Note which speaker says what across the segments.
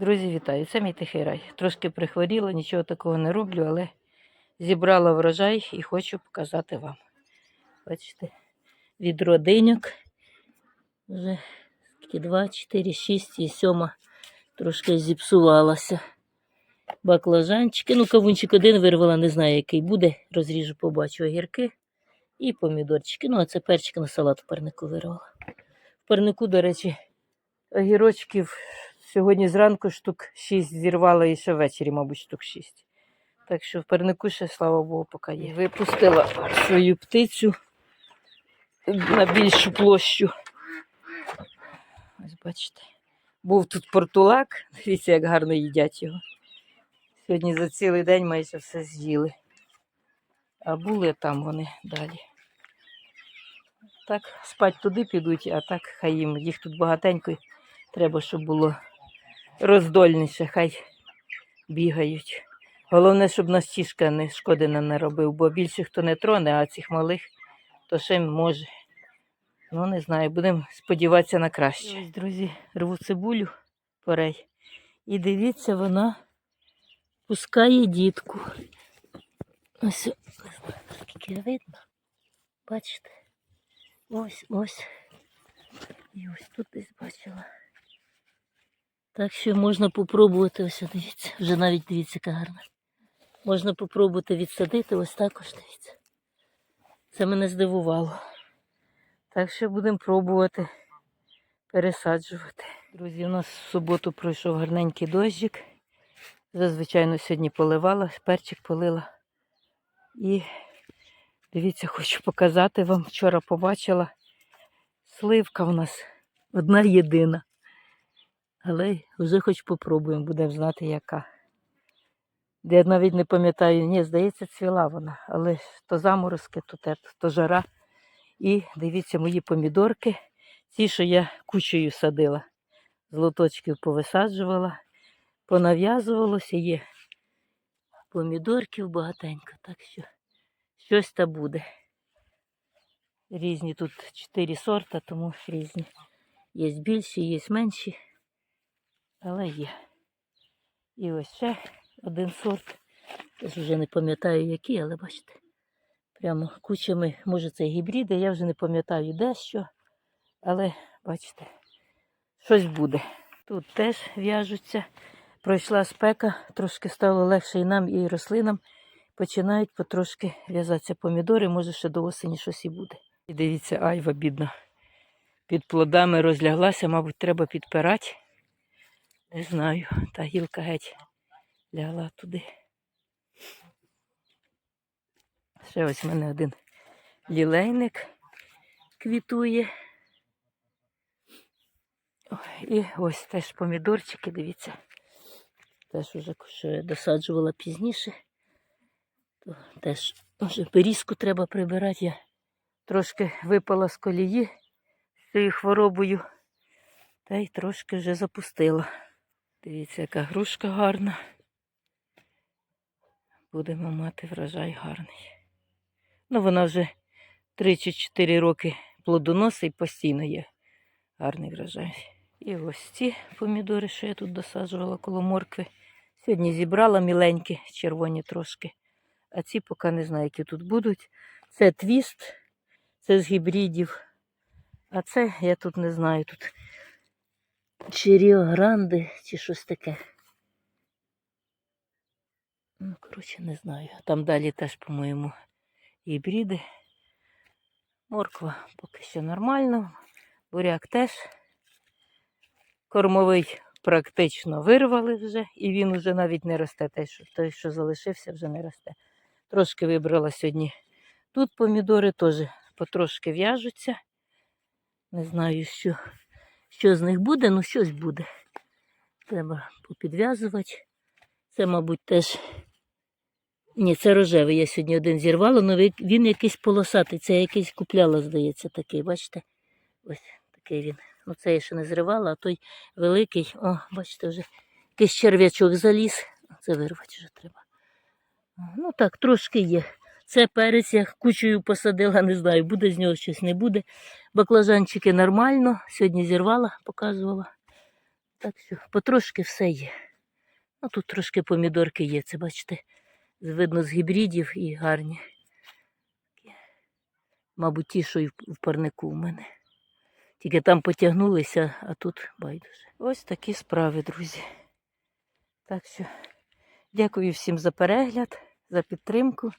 Speaker 1: Друзі, вітаю! Це мій тихий рай. Трошки прихворіла, нічого такого не роблю, але зібрала врожай і хочу показати вам. Бачите, від родиньок. Вже скільки 2, 4, 6 і 7 трошки зіпсувалася. Баклажанчики. Ну, кавунчик один вирвала, не знаю, який буде. Розріжу, побачу огірки і помідорчики. Ну, а це перчик на салат в парнику вирвала. В парнику, до речі, огірочків сьогодні зранку штук 6 зірвала і ще ввечері, мабуть, штук 6. Так що в парнику ще, слава Богу, поки є. Випустила свою птицю на більшу площу. Ось бачите. Був тут портулак, дивіться, як гарно їдять його. Сьогодні за цілий день майже все з'їли. А були там вони далі. Так, спать туди підуть, а так хай їм. Їх тут багатенько. Треба, щоб було роздольніше, хай бігають. Головне, щоб нас тішка не шкоди не робив, бо більше хто не троне, а цих малих, то ще може. Ну, не знаю, будемо сподіватися на краще. Ось, друзі, рву цибулю порей. І дивіться, вона пускає дітку. Ось, не знаю, видно. Бачите? Ось, ось. І ось тут десь бачила. Так що можна попробувати, ось дивіться, вже навіть дивіться, яка гарна. Можна попробувати відсадити, ось також дивіться. Це мене здивувало. Так що будемо пробувати пересаджувати. Друзі, у нас в суботу пройшов гарненький дощик. Зазвичай сьогодні поливала, перчик полила. І дивіться, хочу показати вам. Вчора побачила сливка в нас одна єдина. Але вже хоч попробуємо, будемо знати, яка. Я навіть не пам'ятаю, ні, здається, цвіла вона, але то заморозки, то те, то жара. І дивіться, мої помідорки, ті, що я кучею садила. З лоточків повисаджувала, понав'язувалося, є помідорків багатенько, так що щось та буде. Різні тут чотири сорта, тому різні. Є більші, є менші, але є. І ось ще один сорт. Теж вже не пам'ятаю який, але бачите. Прямо кучами, може це гібриди, я вже не пам'ятаю де що. Але бачите, щось буде. Тут теж в'яжуться. Пройшла спека, трошки стало легше і нам, і рослинам. Починають потрошки в'язатися помідори, може ще до осені щось і буде. І дивіться, айва бідна. Під плодами розляглася, мабуть, треба підпирати. Не знаю, та гілка геть лягла туди. Ще ось в мене один лілейник квітує. І ось теж помідорчики, дивіться. Теж уже що я досаджувала пізніше. То теж вже берізку треба прибирати. Я трошки випала з колії з цією хворобою. Та й трошки вже запустила. Дивіться, яка грушка гарна. Будемо мати врожай гарний. Ну, вона вже 3 чи 4 роки плодоносить постійно є гарний врожай. І ось ці помідори, що я тут досаджувала коло моркви. Сьогодні зібрала міленькі, червоні трошки. А ці поки не знаю, які тут будуть. Це твіст, це з гібридів. А це я тут не знаю. Тут чи Ріо Гранде, чи щось таке. Ну, коротше, не знаю. Там далі теж, по-моєму, гібриди. Морква поки що нормально. Буряк теж. Кормовий практично вирвали вже, і він вже навіть не росте. Той, що, той, що залишився, вже не росте. Трошки вибрала сьогодні. Тут помідори теж потрошки в'яжуться. Не знаю, що, що з них буде, ну щось буде. Треба попідв'язувати. Це, мабуть, теж. Ні, це рожевий. Я сьогодні один зірвала, але він якийсь полосатий. Це я якийсь купляла, здається, такий, бачите? Ось такий він. Ну, це я ще не зривала, а той великий, о, бачите, вже якийсь черв'ячок заліз. Це вирвати вже треба. Ну так, трошки є. Це перець я кучею посадила, не знаю, буде з нього щось не буде. Баклажанчики нормально. Сьогодні зірвала, показувала. Так що потрошки все є. Ну тут трошки помідорки є, це бачите, видно з гібридів і гарні. Мабуть, ті, що і в в парнику у мене. Тільки там потягнулися, а тут байдуже. Ось такі справи, друзі. Так що дякую всім за перегляд, за підтримку,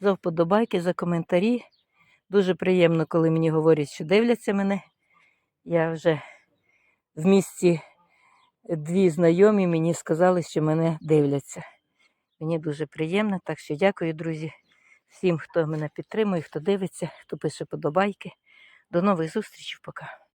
Speaker 1: за вподобайки, за коментарі. Дуже приємно, коли мені говорять, що дивляться мене. Я вже в місті дві знайомі мені сказали, що мене дивляться. Мені дуже приємно, так що дякую, друзі, всім, хто мене підтримує, хто дивиться, хто пише подобайки. До нових зустрічей, пока.